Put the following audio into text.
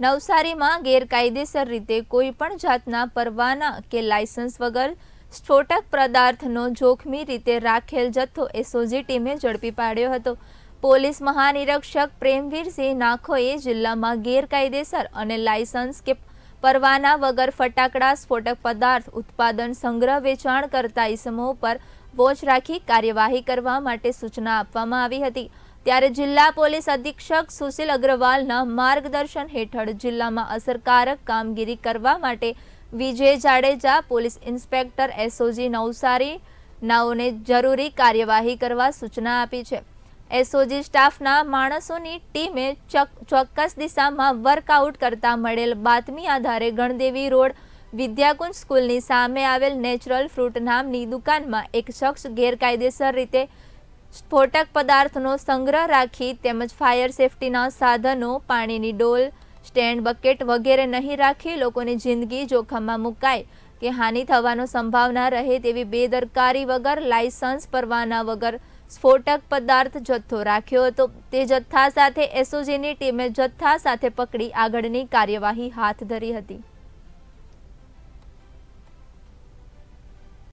નવસારીમાં ગેરકાયદેસર રીતે કોઈ પણ જાતના પરવાના કે લાયસન્સ વગર સ્ફોટક પદાર્થનો જોખમી રીતે રાખેલ જથ્થો એસઓજી ટીમે ઝડપી પાડ્યો હતો. પોલીસ મહાનિરીક્ષક પ્રેમવીરસિંહ નાખોએ જિલ્લામાં ગેરકાયદેસર અને લાયસન્સ કે પરવાના વગર ફટાકડા, સ્ફોટક પદાર્થ, ઉત્પાદન સંગ્રહ, વેચાણ કરતા ઇસમો પર વોચ રાખી કાર્યવાહી કરવા માટે સૂચના આપવામાં આવી હતી. ત્યારે જિલ્લા પોલીસ અધિક્ષક સુશીલ અગ્રવાલના માર્ગદર્શન હેઠળ જિલ્લામાં અસરકારક કામગીરી કરવા માટે Vijay Jadeja, police inspector SOG Navsari નાઓને જરૂરી કાર્યવાહી કરવા સૂચના આપી છે. એસઓજી સ્ટાફના માણસોની ટીમે ચોક- ચોક્કસ દિશામાં વર્કઆઉટ કરતા મળેલ બાતમી આધારે ગણદેવી રોડ, વિદ્યાકુંજ સ્કૂલની સામે આવેલ નેચરલ ફ્રૂટ નામની દુકાનમાં એક શખ્સ ગેરકાયદેસર રીતે સ્ફોટક પદાર્થનો સંગ્રહ રાખી તેમજ ફાયર સેફટીના સાધનો, પાણીની ડોલ, સ્ટેન્ડ બકેટ વગેરે નહીં રાખી લોકોની જિંદગી જોખમમાં મુકાય. કે હાનિ થવાનો સંભાવના રહે તેવી બેદરકારી વગર લાયસન્સ પરવાના વગર સ્ફોટક પદાર્થ જથ્થો રાખ્યો હતો. તે જથ્થા સાથે એસઓજીની ટીમે જથ્થા સાથે પકડી આગળની કાર્યવાહી હાથ ધરી હતી.